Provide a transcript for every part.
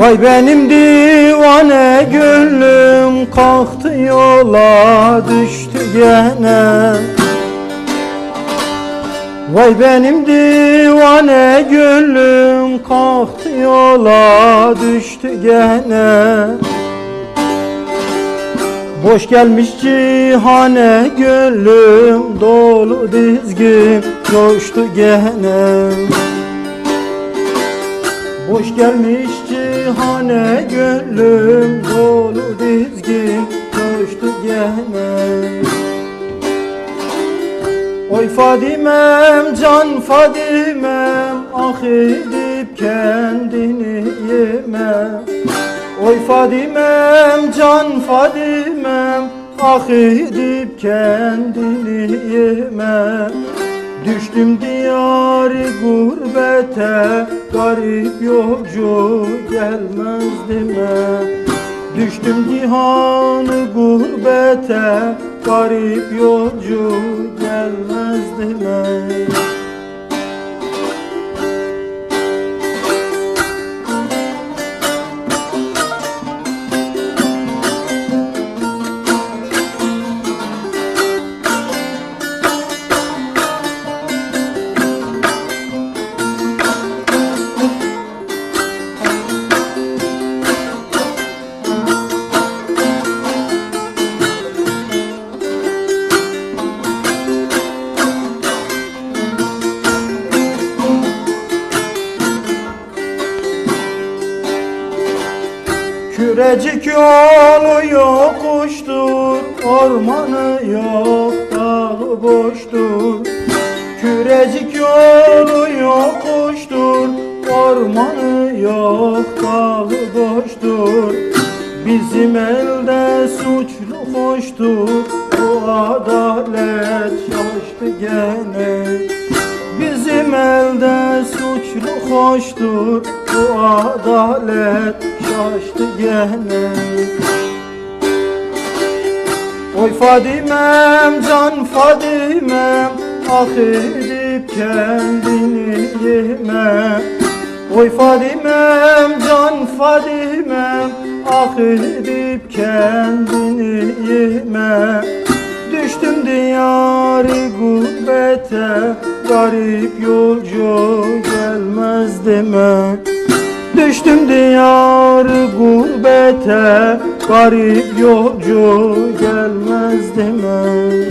Vay benim divane gönlüm kalktı yola düştü gene. Vay benim divane gönlüm kalktı yola düştü gene. Boş gelmiş cihane gönlüm dolu dizgin coştu gene. Boş gelmiş cihane gönlüm dolu dizgin coştu gene. Oy Fadimem can Fadimem ah edip kendini yeme. Oy Fadimem can Fadimem ah edip kendini yeme Düştüm diyarı gurbete garip yolcu gelmez deme Düştüm cihanı gurbete Garip yolcu gelmez deme Kürecik yolu yokuştur Ormanı yok dağı boştur. Kürecik yolu yokuştur Ormanı yok dağı boştur. Bizim elde suçlu hoştur Bu adalet şaştı gene hoştur Bu adalet şaştı gene. Oy Fadimem can Fadimem Ah edip kendini yeme. Oy Fadimem can Fadimem Ah edip kendini yeme. Düştüm diyarı gurbete Garip yolcu gelmez deme Düştüm diyarı gurbete Garip yolcu gelmez deme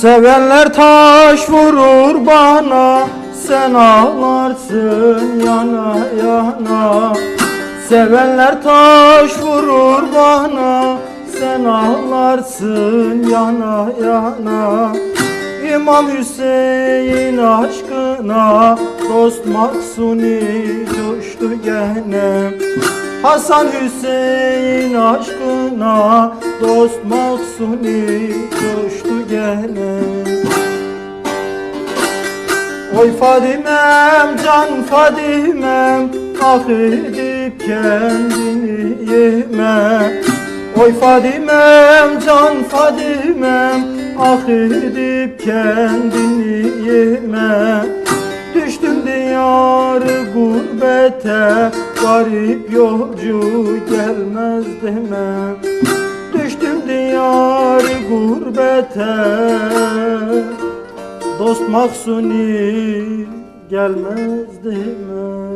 Sevenler taş vurur bana Sen ağlarsın yana yana. Sevenler taş vurur bana Sen ağlarsın yana yana. İmam Hüseyin aşkına Dost Maksuni coştu gene Hasan Hüseyin aşkına Dost Maksuni coştu gene. Oy Fadimem can Fadimem Ah edip kendini yeme. Oy Fadimem can Fadimem Ah edip kendini yeme. Düştüm diyarı gurbete Garip yolcu gelmez deme Düştüm diyarı gurbete Dost maksuni gelmez deme